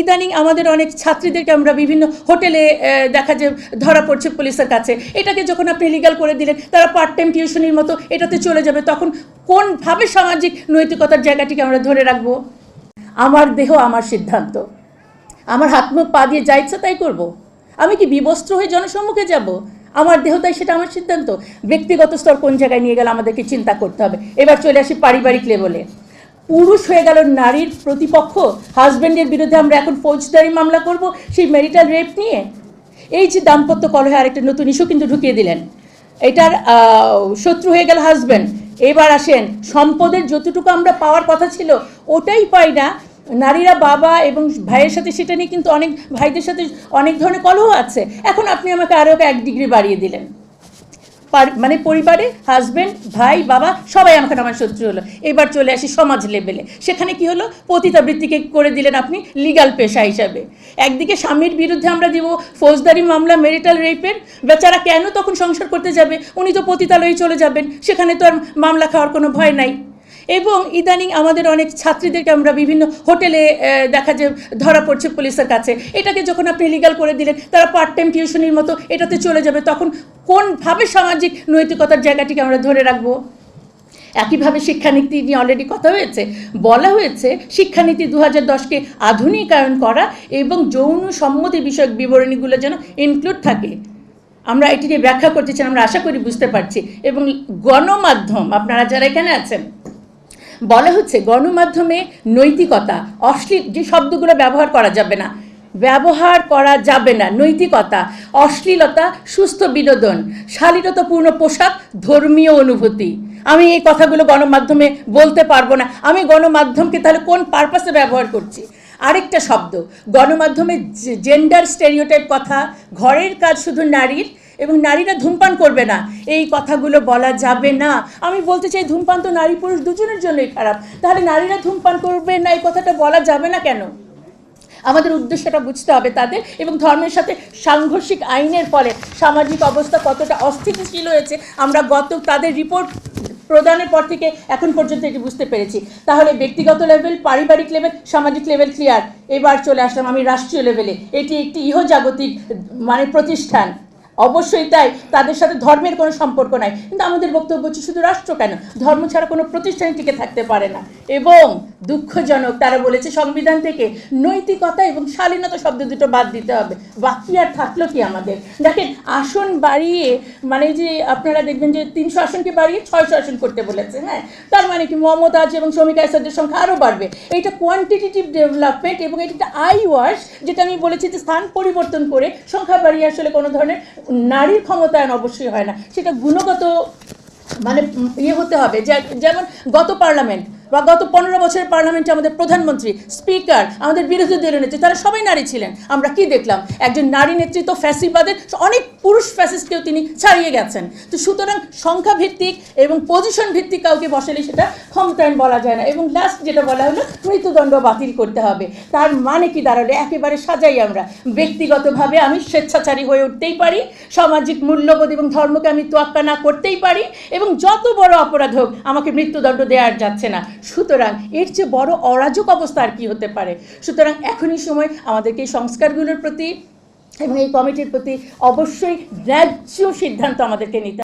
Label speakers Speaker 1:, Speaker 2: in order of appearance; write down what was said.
Speaker 1: ইদানিং আমাদের অনেক ছাত্রীদেরকে আমরা বিভিন্ন হোটেলে দেখা যে ধরা পড়ছে পুলিশের কাছে। এটাকে যখন আপনি লিগাল করে দিলেন, তারা পার্ট টাইম টিউশনির মতো এটাতে চলে যাবে, তখন কোনভাবে সামাজিক নৈতিকতার জায়গাটিকে আমরা ধরে রাখব? আমার দেহ, আমার সিদ্ধান্ত। আমার হাত মুখ, পা দিয়ে যা ইচ্ছা তাই করব। আমি কি বিবস্ত্র হয়ে জনসম্মুখে যাব? আমার দেহ তাই সেটা আমার সিদ্ধান্ত। ব্যক্তিগত স্তর কোন জায়গায় নিয়ে গেলে আমাদেরকে চিন্তা করতে হবে। এবার চলে আসি পারিবারিক লেভেলে পুরুষ হয়ে গেল নারীর প্রতিপক্ষ। হাজব্যান্ডের বিরুদ্ধে আমরা এখন ফৌজদারি মামলা করব সেই ম্যারিটাল রেপ নিয়ে। এই যে দাম্পত্য কলহে আরেকটা নতুন ইস্যু কিন্তু ঢুকিয়ে দিলেন। এটার শত্রু হয়ে গেল হাজব্যান্ড এবার আসেন, সম্পদের যতটুকু আমরা পাওয়ার কথা ছিল, ওটাই পাই না। নারীরা বাবা এবং ভাইয়ের সাথে সেটা নিয়ে কিন্তু অনেক ভাইদের সাথে অনেক ধরনের কলহ আছে। এখন আপনি আমাকে আরও এক ডিগ্রি বাড়িয়ে দিলেন। মানে পরিবারে হাজব্যান্ড ভাই, বাবা, সবাই আমাকে আমার শত্রু হলো এবার চলে আসি সমাজ লেভেলে সেখানে কি হলো? পতিতাবৃত্তিকে করে দিলেন আপনি লিগাল পেশা হিসাবে। একদিকে স্বামীর বিরুদ্ধে আমরা দিব ফৌজদারি মামলা মেরিটাল রেপের বেচারা কেন তখন সংসার করতে যাবে? উনি তো পতিতালয়ে চলে যাবেন। সেখানে তো আর মামলা খাওয়ার কোনো ভয় নাই। এবং ইদানিং আমাদের অনেক ছাত্রীদেরকে আমরা বিভিন্ন হোটেলে দেখা যে ধরা পড়ছে পুলিশের কাছে। এটাকে যখন আপনি লিগাল করে দিলেন, তারা পার্ট টাইম টিউশনির মতো এটাতে চলে যাবে, তখন কোনভাবে সামাজিক নৈতিকতার জায়গাটিকে আমরা ধরে রাখব? একইভাবে শিক্ষানীতি নিয়ে অলরেডি কথা হয়েছে। বলা হয়েছে, শিক্ষানীতি দু হাজার দশকে আধুনিকায়ন করা এবং যৌন সম্মতি বিষয়ক বিবরণীগুলো যেন ইনক্লুড থাকে। আমরা এটি নিয়ে ব্যাখ্যা করতে চাই, আমরা আশা করি বুঝতে পারছি। এবং গণমাধ্যম, আপনারা যারা এখানে আছেন বলা হচ্ছে গণমাধ্যমে নৈতিকতা, অশ্লীল যে শব্দগুলো ব্যবহার করা যাবে না, ব্যবহার করা যাবে না, নৈতিকতা, অশ্লীলতা, সুস্থ বিনোদন, শালীনতাপূর্ণ পোশাক, ধর্মীয় অনুভূতি। আমি এই কথাগুলো গণমাধ্যমে বলতে পারব না। আমি গণমাধ্যমকে তাহলে কোন পারপাসে ব্যবহার করছি? আরেকটা শব্দ, গণমাধ্যমে জেন্ডার স্টেরিওটাইপ কথা, ঘরের কাজ শুধু নারীর এবং নারীরা ধূমপান করবে না। এই কথাগুলো বলা যাবে না। আমি বলতে চাই, ধূমপান তো নারী পুরুষ দুজনের জন্যই খারাপ। তাহলে নারীরা ধূমপান করবে না, এই কথাটা বলা যাবে না কেন? আমাদের উদ্দেশ্যটা বুঝতে হবে তাদের এবং ধর্মের সাথে সাংঘর্ষিক আইনের ফলে সামাজিক অবস্থা কতটা অস্থিতিশীল হয়েছে, আমরা গত তাদের রিপোর্ট প্রদানের পর থেকে এখন পর্যন্ত এটি বুঝতে পেরেছি। তাহলে ব্যক্তিগত লেভেল, পারিবারিক লেভেল, সামাজিক লেভেল ক্লিয়ার এবার চলে আসলাম আমি রাষ্ট্রীয় লেভেলে এটি একটি ইহজাগতিক মানে প্রতিষ্ঠান। অবশ্যই তাই, তাদের সাথে ধর্মের কোনো সম্পর্ক নাই। কিন্তু আমাদের বক্তব্য হচ্ছে শুধু রাষ্ট্র কেন? ধর্ম ছাড়া কোনো প্রতিষ্ঠান টিকে থাকতে পারে না। এবং দুঃখজনক। তারা বলেছে, সংবিধান থেকে নৈতিকতা এবং শালীনতা শব্দ দুটো বাদ দিতে হবে। বাকি আর থাকল কি আমাদের? দেখেন, আসন বাড়িয়ে মানে যে আপনারা দেখবেন যে তিনশো আসনকে বাড়িয়ে ছয়শো আসন করতে বলেছে হ্যাঁ? তার মানে কি, মমতাজ এবং শ্রমিক আইসাদের সংখ্যা আরও বাড়বে। এইটা কোয়ান্টিটেটিভ ডেভেলপমেন্ট এবং এটা একটা আই ওয়াশ যেটা আমি বলেছি যে স্থান পরিবর্তন করে সংখ্যা বাড়িয়ে আসলে কোনো ধরনের নারীর ক্ষমতায়ন অবশ্যই হয় না। সেটা গুণগত মানে ইয়ে হতে হবে। যেমন গত পার্লামেন্ট বা গত পনেরো বছরের পার্লামেন্টে আমাদের প্রধানমন্ত্রী, স্পিকার, আমাদের বিরোধী দলীয় নেত্রী, তারা সবাই নারী ছিলেন। আমরা কি দেখলাম? একজন নারী নেতৃত্ব ফ্যাসিবাদের অনেক পুরুষ ফ্যাসিস্টকেও তিনি ছাড়িয়ে গেছেন। তো সুতরাং সংখ্যা ভিত্তিক এবং পজিশন ভিত্তিক কাউকে বসালে সেটা ক্ষমতায়ন বলা যায় না। এবং লাস্ট যেটা বলা হলো, মৃত্যুদণ্ড বাতিল করতে হবে। তার মানে কি দাঁড়াল? একেবারে সাজাই আমরা। ব্যক্তিগতভাবে আমি স্বেচ্ছাচারী হয়ে উঠতেই পারি, সামাজিক মূল্যবোধ এবং ধর্মকে আমি তোয়াক্কা না করতেই পারি, এবং যত বড় অপরাধ হোক, আমাকে মৃত্যুদণ্ড দেওয়ার যাচ্ছে না। সুতরাং এর চেয়ে বড় অরাজক অবস্থা আর কী হতে পারে? সুতরাং এখনই সময় আমাদেরকে এই সংস্কারগুলোর প্রতি এবং এই কমিটির প্রতি অবশ্যই ন্যায্য সিদ্ধান্ত আমাদেরকে নিতে